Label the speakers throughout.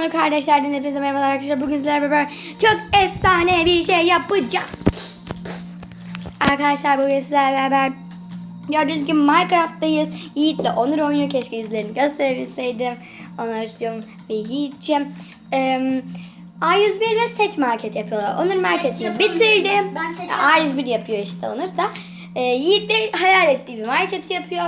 Speaker 1: Kardeşlerden hepinize merhabalar arkadaşlar. Bugün sizlerle beraber çok efsane bir şey yapacağız. Arkadaşlar bugün sizlerle beraber gördüğünüz gibi Minecraft'tayız. Yiğit'le Onur oynuyor. Keşke yüzlerini gösterebilseydim. Onur'cum ve Yiğit'ciğim. Ee, A101 ve Seç Market yapıyorlar. Onur marketini
Speaker 2: yapıyorum.
Speaker 1: bitirdi.
Speaker 2: Ben Seç
Speaker 1: A101 yapıyor işte Onur da. Ee, Yiğit de hayal ettiği bir market yapıyor.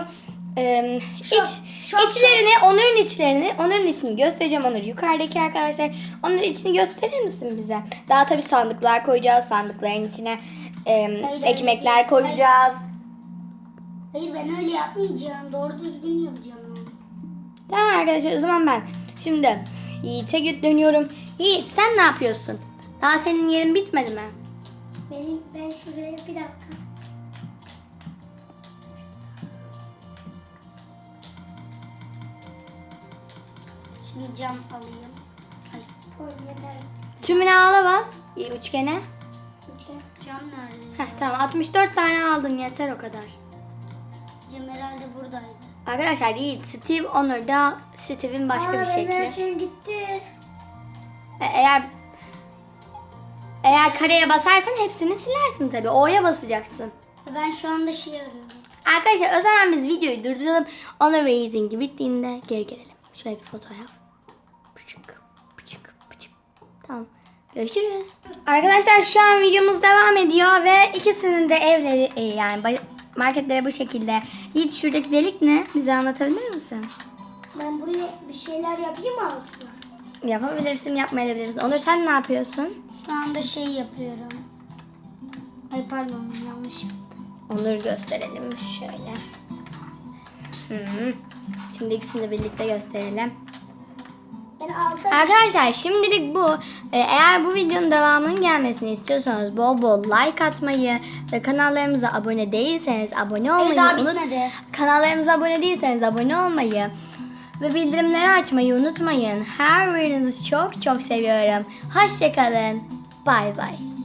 Speaker 1: Ee,
Speaker 2: Şok,
Speaker 1: iç,
Speaker 2: şok,
Speaker 1: içlerini, Onur'un içlerini, Onur'un içini göstereceğim. Onur yukarıdaki arkadaşlar. Onur'un içini gösterir misin bize? Daha tabii sandıklar koyacağız. Sandıkların içine e,
Speaker 2: Hayır,
Speaker 1: ekmekler
Speaker 2: hayır,
Speaker 1: koyacağız.
Speaker 2: Hayır ben öyle yapmayacağım. Doğru düzgün yapacağım.
Speaker 1: Tamam arkadaşlar o zaman ben şimdi Yiğit'e dönüyorum. Yiğit sen ne yapıyorsun? Daha senin yerin bitmedi mi?
Speaker 2: Benim ben şuraya bir dakika. Şimdi cam alayım. Ay. Yeter.
Speaker 1: Tümüne ağla bas. Üçgene.
Speaker 2: Cam nerede?
Speaker 1: Heh, tamam 64 tane aldın yeter o kadar.
Speaker 2: Cam herhalde buradaydı.
Speaker 1: Arkadaşlar Yiğit, Steve, Onur da Steve'in başka bir şekli.
Speaker 2: şeyim gitti.
Speaker 1: E, Eğer eğer kareye basarsan hepsini silersin tabii. O'ya basacaksın.
Speaker 2: Ben şu anda şey arıyorum.
Speaker 1: Arkadaşlar o zaman biz videoyu durduralım. Onur ve Yiğit'in bittiğinde geri gelelim. Şöyle bir foto Tamam. Görüşürüz. Arkadaşlar şu an videomuz devam ediyor ve ikisinin de evleri e, yani marketleri bu şekilde. Yiğit şuradaki delik ne? Bize anlatabilir misin?
Speaker 2: Ben buraya bir şeyler yapayım mı altına?
Speaker 1: Yapabilirsin, yapmayabilirsin. Onur sen ne yapıyorsun?
Speaker 2: Şu anda şey yapıyorum. Ay pardon yanlış yaptım.
Speaker 1: Onur gösterelim şöyle. Hı. Şimdi ikisini de birlikte gösterelim. Arkadaşlar şimdilik bu. Ee, Eğer bu videonun devamının gelmesini istiyorsanız bol bol like atmayı ve kanallarımıza abone değilseniz abone olmayı
Speaker 2: daha
Speaker 1: unut.
Speaker 2: bitmedi.
Speaker 1: Kanallarımıza abone değilseniz abone olmayı ve bildirimleri açmayı unutmayın. Her birinizi çok çok seviyorum. Hoşçakalın. Bay bay.